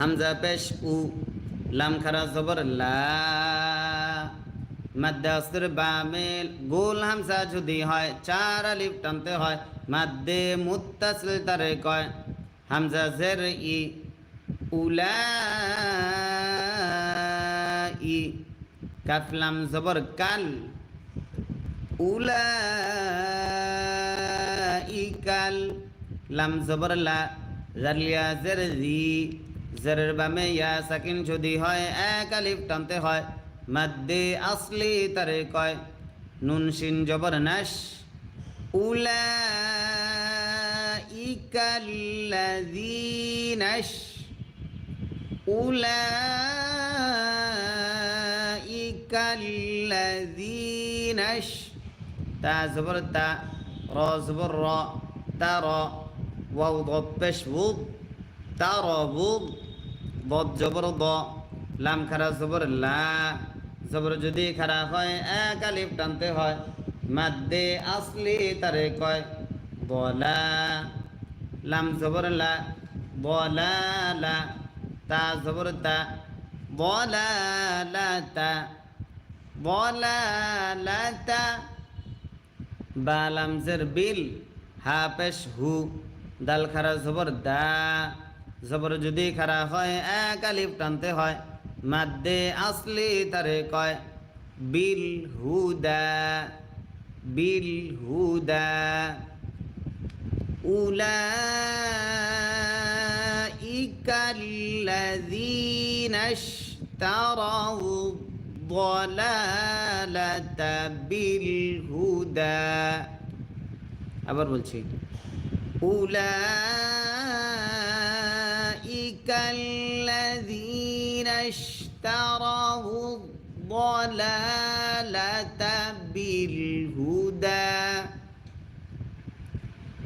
হামজা পেশ উ লাম খারা জবর লা। মাদ্দে অস্ত্র বামে গোল হামজা যদি হয়, চার আলিফ টানতে হয়। মাদ্দে মুত্তাসিল তারে কয়, হামজা জের ই উলা ই কাফলাম জবর কাল উলা ই কাল লাম জবর লা জারলিয়া জের জি। জেরের বামে ইয়া সাকিন যদি হয় এক আলিফ টানতে হয় মাদ্দে আসলি তারে কয় নুন শিন জবর নাশ উলা ইকাল্লাযীনাশ উলাইকা الذينش تا زبر تا را زبر را ترى واو ضد পেশ وض ترى وض ضد জবর দ লাম খারা জবর লা। জবর যদি খারা হয়, এক আলিফ টানতে হয়। মাদ্দে আসলি তারে কয়, বলা। লাম জবর লা, বলা লা। তা জবর তা, বলা লা তা। বলা লা তা। বালাম জের বিল, হা পেশ হু। দাল খারা জবর দা। জবর যদি খারা হয় এক আলিফ টানতে হয় মাদ্দে আসলি তারে কয় বিল হুদা বিল হুদা أولئك الذين اشتروا الضلالة بالهدى আবার বলছি أولئك الذين اشتروا الضلالة بالهدى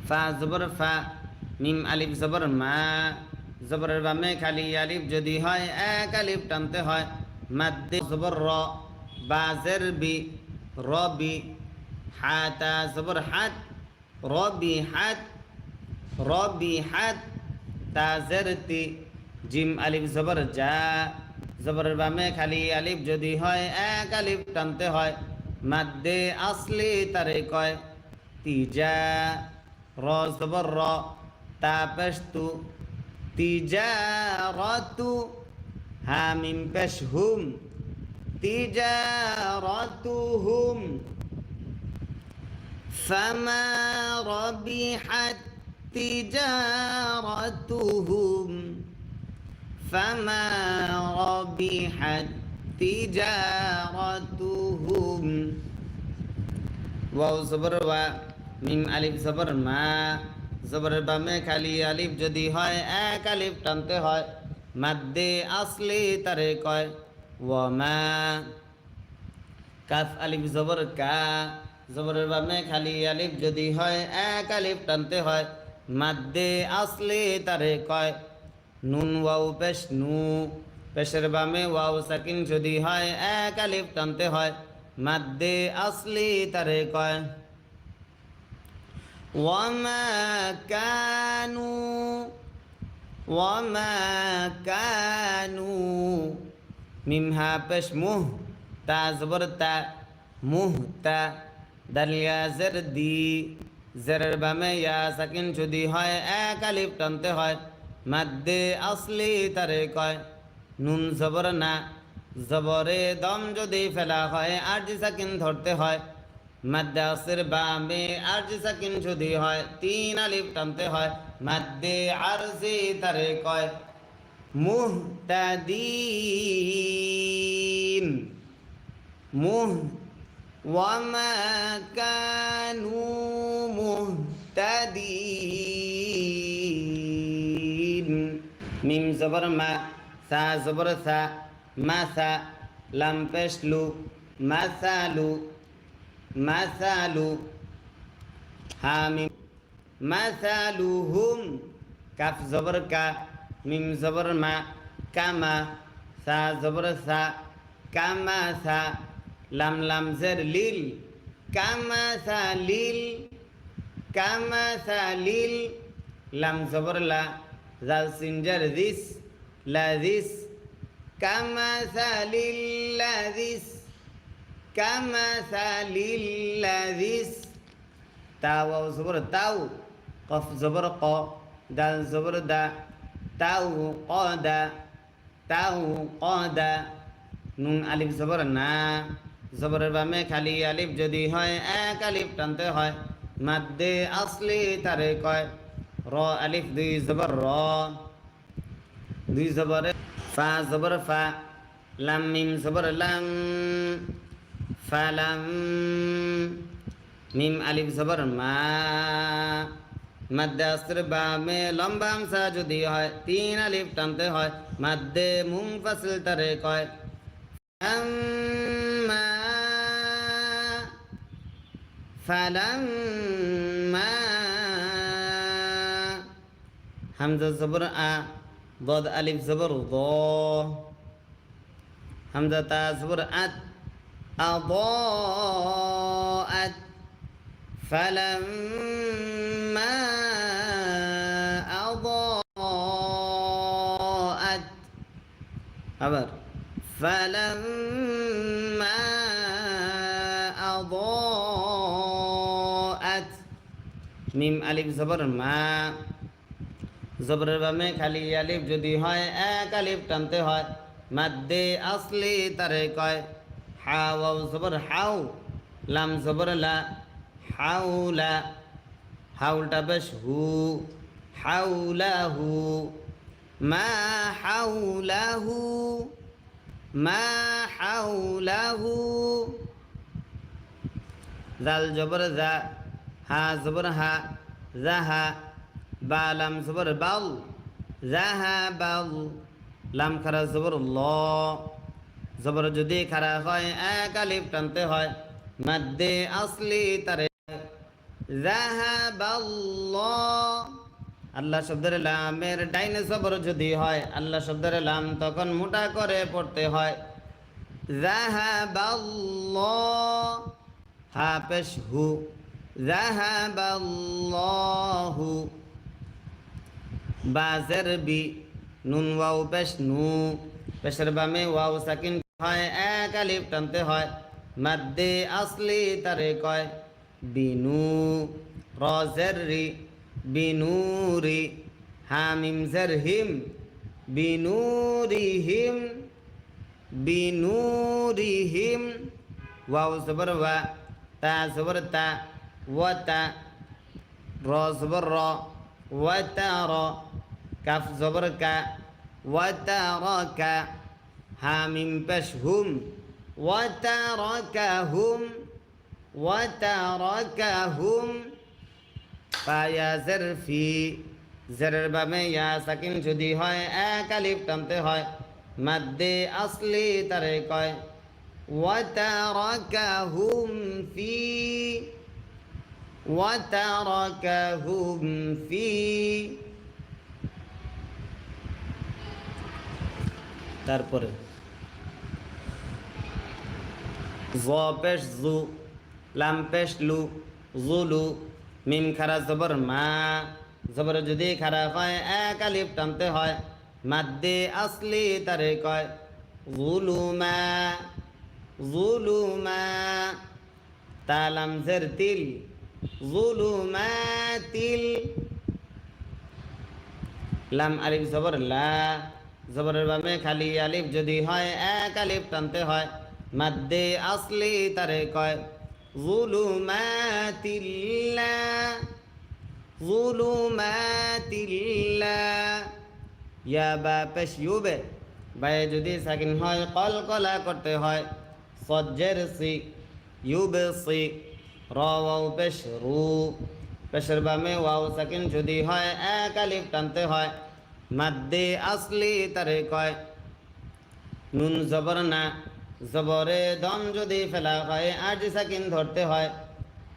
ফা জবর ফা মিম আলিফ জবর মা জবরের বামে খালি আলিফ যদি হয় এক আলিফ টানতে হয় মাদ্দে জবর র বাজের বি রবি হাতা জবর হাত রবি হাত রবি হাত তাজের তি জিম আলিফ জবর যা জবরের বামে খালি আলিফ যদি হয় এক আলিফ টানতে হয় মাদ্দে আসলি তারে কয় তিজা র জবর র তা পেশ তু তিজারতু হামিম পেশ হুম তিজারতুহুম فما ربحت تجارتهم فما ربحت تجارتهم ওয়াও জবর ওয়া মিম আলিফ জবর মা জবরের বামে খালি আলিফ যদি হয় এক আলিফ টানতে হয় মাদ্দে আসলি তারে কয় ওয়ামা কাফ আলিফ জবর কা জবরের বামে খালি আলিফ যদি হয় এক আলিফ টানতে হয় মাদ্দে আসলি তারে কয় নুন ওয়াও পেশ নু পেশের বামে ওয়াও সাকিন যদি হয় এক আলিফ টানতে হয় মাদ্দে আসলি তারে কয় وما كانوا وما كانوا মিমহা পেশ মুহ তা জবর তা মুহ তা দালিয়া জের দি জেরের বামে ইয়া সাকিন যদি হয় এক আলিফ টানতে হয় মাদ্দে আসলি তারে কয়, নুন জবর না। জবরে দম যদি ফেলা হয় আর জি সাকিন ধরতে হয়। মাদ্দে আসের বামে আরজি সাকিন যদি হয়, তিন আলিফ টানতে হয়। মাদ্দে আরজি তারে কয়, মুহতাদিন। মুহ ওয়ামা কানু মুহতাদিন। মিম জবর মা, সা জবর সা, মা সা, লাম পেশলু মাসালু মাসালু হামিম মাসালুহুম কাফ জবর কা, মিম জবর মা কামা সা জবর সা কামা সা, লাম লাম জের লিল কামা সা লিল কামা সা লিল, লাম জবর লা জাল সিনজার দিস লাযিস কামাসালিল লাযিস কামাসালিল লাযিস তাও জবর তাও কফ জবর ক দাল জবর দা তাও কদা তাও কদা নুন আলিফ জবর না জবরের বামে খালি আলিফ যদি হয় এক আলিফ টানতে হয় মাদ্দে আসলি তারে কয় র আলিফ, দুই জবর র। দুই জবরে ফা, জবর ফা। লাম, মিম, জবর লাম। ফালাম মিম, আলিফ, জবর মা। মাদ্রাসের বামে লম্বা আমসা যদি হয়, তিন আলিফ টানতে হয়। মাদ্দে মুং ফাসিল তারে কয় ফালাম্মা فلما همزة زبر أ ضاد ألف زبر ضا همزة تا زبر أت أضاءت فلما أضاءت আবার فلما أضاءت মিম আলিফ জবর মা জবরের বামে খালি আলিফ যদি হয়, এক আলিফ টানতে হয়। মাদ্দে আসলি তারে কয়, হাও জবর হাউ লাম, জবর, লা হাউলা হাউলটা বেশ হু হাউলাহু মা হাউলাহু মা হাউলাহু জাল, জবর, জা, হা, জবর, হা জাহা বা লাম জবর বাউ জাহা বাউ লাম খারা জবর ল। জবর যদি খারা হয়, এক আলিফ টানতে হয়। মাদ্দে আসলি তারে। জাহাবাল্লাহ আল্লাহ শব্দের লামের ডাইনে জবর যদি হয়, আল্লাহ শব্দের লাম তখন মোটা করে পড়তে হয়। জাহাবাল্লাহ হা। পেশ হু। বাজের বি, নুন ওয়াও পেশ নু। পেশের বামে ওয়াও সাকিন হয়, এক আলিফ টানতে হয়। মাদ্দে আসলি তারে কয়, বিনু। রজের রি বিনুরি হামিম জের হিম বিনুরিহিম বিনুরিহিম ওয়াও জবর ওয়া, তা জবর তা, ওয়া তা, র জবর র। ওয়া তা র কাফ জবর কা ওয়া তা র কা হামিম পেশ হুম ওয়া তা র কা হুম ওয়া তা র কা হুম পায়া জের ফি জেরের বামে ইয়া সাকিন যদি হয় এক আলিফ টানতে হয় মাদ্দে আসলি তারে কয় وتركهم في وتركهم في তারপরে জ পেশ জু লাম পেশ লু জুলু মিম খারা জবর মা জবর যদি খারা হয় এক আলিফ টানতে হয় মাদ্দে আসলি তারে কয় জুলুমা জুলুমা তালাম জের তিল জুলুমা তিল লাম আলিফ জবর, লা জবরের বামে খালি আলিফ যদি হয়, এক আলিফ টানতে হয়। মাদ্দে আসলি তারে কয় জুলুমাতিল্লা জুলুমাতিল্লা ইয়া বা পেশ ইউবে বায়ে যদি সাকিন হয় কল কলা করতে হয়। সজ্জের সি, ইউবে সি। র ওয়াও পেশ রু পেশের বামে ওয়াও সাকিন যদি হয়, এক আলিফ টানতে হয়। মাদ্দে আসলি তারে কয়। নুন জবর না, জবরে দম যদি ফেলা হয় আট সাকিন ধরতে হয়।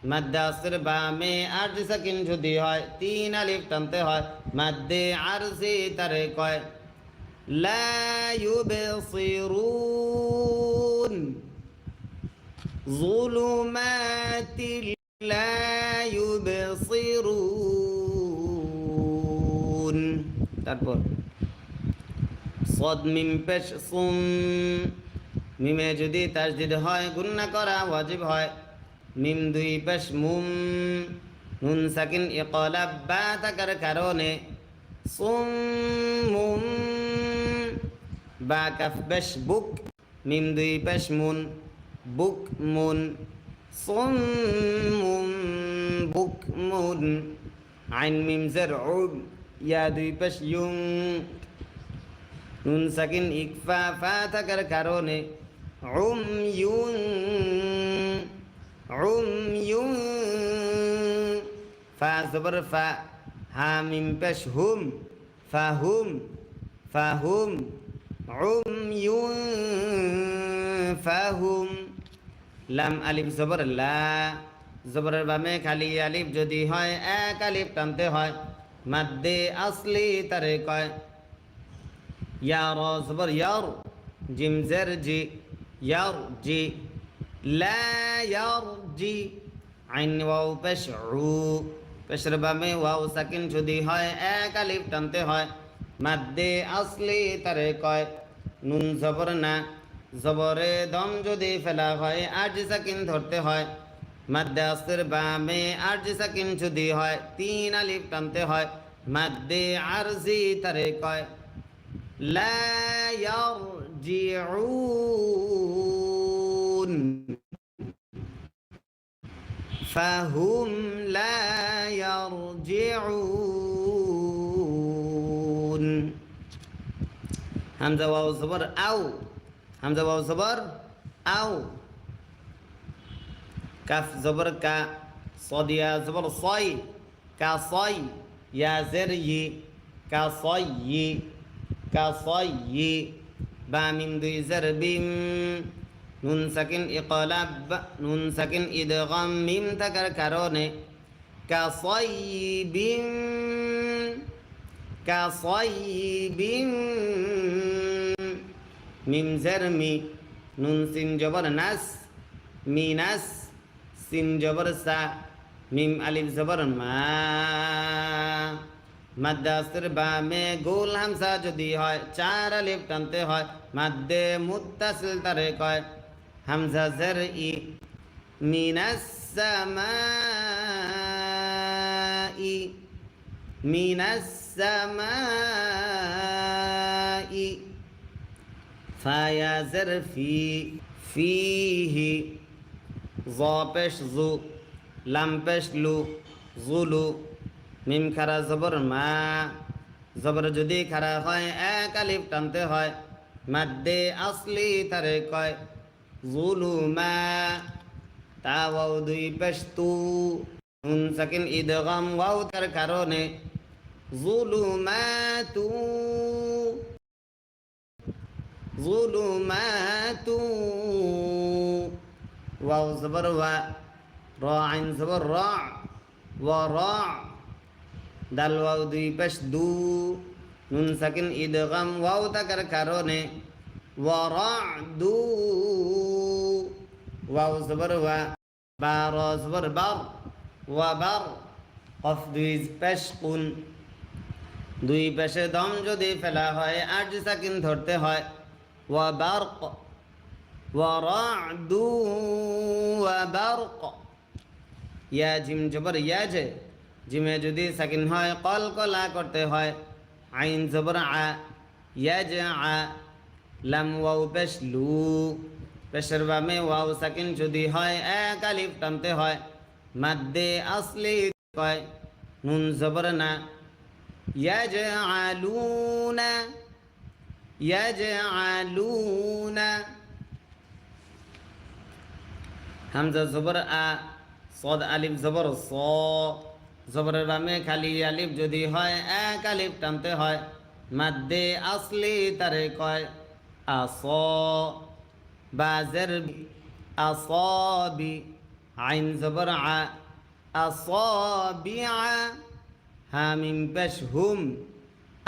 মাদ্দে আসর বামে আট সাকিন যদি হয়, তিন আলিফ টানতে হয়। মাদ্দে আরসি তারে কয়। লা ইউবসিরুন। ظلمات لا يبصرون তারপর সদ মিম পেশ সুম মিমে যদি তাসদিদ হয় গুন্না করা ওয়াজিব হয় মিম দুই পেশ মুম নুন সাকিন ইকলাব বা থাকার কারণে সুম মুম বা কাফ পেশ বুক মিম দুই পেশ মুন বুক মুন সুম মুম বুক মুন আইন মিম জের ইয়া দুই পেশ ইউং। নুন সাকিন ইকফা ফা থাকার কারণে উম ইউন উম ইউন ফা জবর ফা, হা মিম পেশ হুম ফাহুম উম ইউন ফাহুম লাম আলিফ জবর লা। জবরের বামে খালি আলিফ যদি হয়, এক আলিফ টানতে হয়। মাদ্দে আসলি তারে কয় ইয়া র জবর ইয়ার, জিম জের জি, ইয়ার জি, লা ইয়ার জি, আইন ওয়াও পেশ পেশের বামে ওয়াও সাকিন যদি হয়, এক আলিফ টানতে হয়। মাদ্দে আসলি তারে কয়, নুন জবর না। জবরে দম যদি ফেলা হয় আজ সাকিন ধরতে হয় মাদ্দে আসর বামে আজ সাকিন যদি হয় তিন আলিফ টানতে হয় মাদ্দে আরজি তারে কয় لا يرجعون فهم لا يرجعون همزة واو زبر أو হামজা বাবু জবর, আও। কাফ জবর, কা সদিয়া জবর, সয়। কা সয়, ইয়া জের, ই। কা সয়, ই। কা সয়, ই। বা দুই জের, বিম। নুন সাকিন ইকলাব, নুন সাকিন ইদগম, মিম থাকার কারণে। কা সয়, বিম। কা সয়, বিম। মিম জরমি নুন সিন জবর নাস মিনাস সিন জবর সা, মিম আলিফ জবর মা। মাদ্দাসের বামে গোল হামসা যদি হয়, চার আলিফ টানতে হয়, মাদ্দে মুত্তাসিল তারে কয় হামজা জের ই মিনাস সামাই মিনাস সামাই ফি ফিহি জ পেশ জু লাম লু, জুলু, মিম খারা জবর মা, জবর যদি খারা হয়, এক আলিফ টানতে হয়, মাদ্দে আসলি তারে কয়, জুলু মা, তা ওয়াও দুই পেশ তু, নুন সাকিন ইদগাম ওয়াও তার কারণে, জুলু মা তু। ওয়াও জবর ওয়া র আইন জবর র ওয়া র দাল ওয়াও দুই পেশ দু নুন সাকিন ইদগাম ওয়াও থাকার কারণে ওয়ারাদু ওয়াও জবর ওয়া বা র জবর বার ওয়া বার কফ দুই পেশ কুন দুই পেশে দম যদি ফেলা হয় আট সাকিন ধরতে হয় ওয়ারাদু ওয়া বারক ইয়া জিম জবর ইয়া যে জিমে যদি সাকিন হয় কল কলা করতে হয়. আইন জবর আ ইয়াজ আ লাম ওয়াও পেশ লু পেশের বামে ওয়াও সাকিন যদি হয় এক আলিফ টানতে হয়। মাদ্দে আসলি কয়। নুন জবর না। আলুনা হামজা জবর আ সদ আলিফ জবর স জবরের বামে খালি আলিফ যদি হয় এক আলিফ টানতে হয়। মাদ্দে আসলি তারে কয় আস। বাজের আসবি আইন জবর আ আসবিআ হামিম পেশ হুম।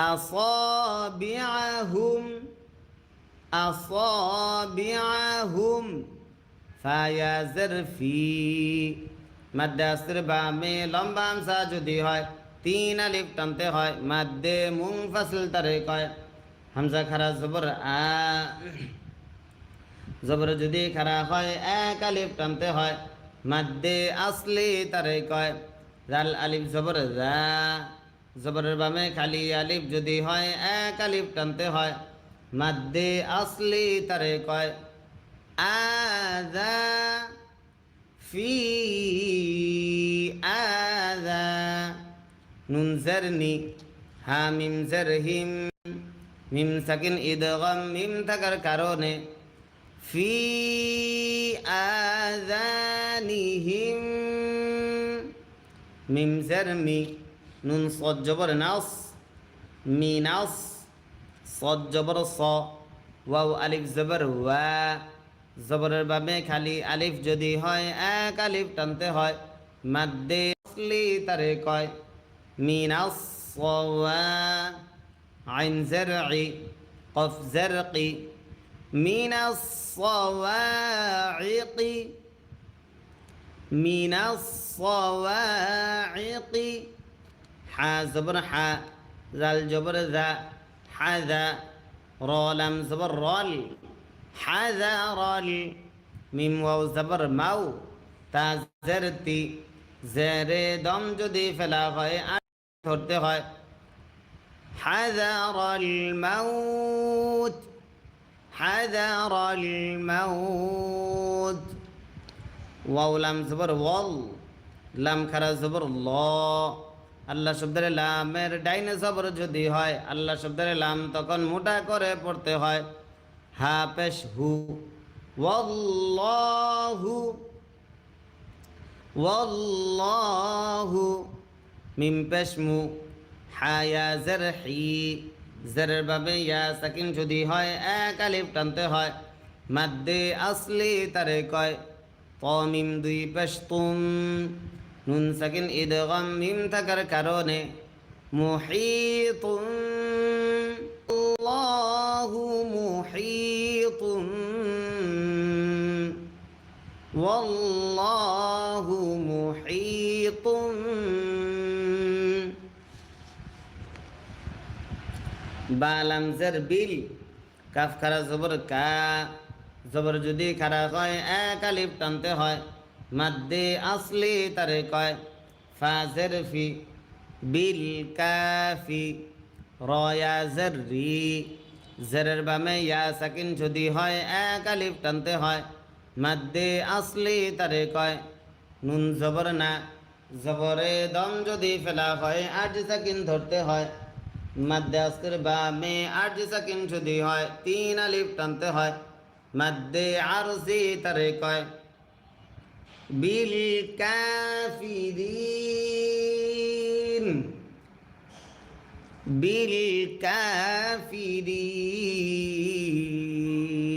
আসবিআহুম আসবিআহুম ফায়াজের ফি মাদ্দাসের বামে লম্বা আমসা যদি হয় তিন আলিফ টানতে হয় মাদ্দে মুং ফাসল তারে কয় হামজা খারা জবর আ জবর যদি খারা হয় এক আলিফ টানতে হয় মাদ্দে আসলি তারে কয় জাল আলিফ জবর যা জবরের বামে খালি আলিফ যদি হয়, এক আলিফ টানতে হয়। মাদ্দে আসলি তারে কয় আদা ফি আদা নুন জারনি হা মিম জারহিম, মিম সাকিন ইদগাম মিম থাকার কারণে, ফি আযানিহিম, মিম জারমি নুন সজ্জবর নাস মি নাস সজ্জবর স, ওয়াও আলিফ জবর ওয়া। জবরের বাবে খালি আলিফ যদি হয়, এক আলিফ টানতে হয়। মাদ্দে আসলি তারে কয় মিনাস সওয়া আইন জারঈ, কফ জারকি মিনাস সওয়াইকি মিনাস সওয়াইকি حا زبر حا ذال جبر ذا حذا را لم زبر رال حذر মিম ওয়াও জবর মাও তা জেরতি জেরে দম যদি ফেলা হয় আর ধরতে হয় حذر الموت حذر الموت ওয়াও লাম জবর ওয়াল লাম খারা জবর ল আল্লাহ শব্দের লামের ডাইনে জবর যদি হয়, আল্লাহ শব্দের লাম তখন মোটা করে পড়তে হয়। হা পেশ হু। ওয়াল্লাহু। ওয়াল্লাহু। মিম পেশ মু। হায়া জারহি জারের বাবে ইয়া সাকিন যদি হয়, এক আলিফ টানতে হয়। মাদ্দে আসলি তারে কয় মিম দুই পেশ তুম নুন সাকিন ইদগাম মিম থাকার কারণে মুহিতুম আল্লাহু মুহিতুম والله محيط বালাম জের বিল কাফ খারা জবর কা জবর যদি খারা হয় এক আলিফ টানতে হয় মাদ্দে আসলি তারে কয়, ফাজের ফি বিল কাফি, রয়া জের জেরের বামে ইয়া সাকিন যদি হয়, এক আলিফ টানতে হয়। মাদ্দে আসলি তারে কয়, নুন জবর না। জবরে দম যদি ফেলা হয়, আট সাকিন ধরতে হয়। মাদ্দে আসকের বামে আট সাকিন যদি হয়, তিন আলিফ টানতে হয়। মাদ্দে আরজি তারে কয় بالكافرين بالكافرين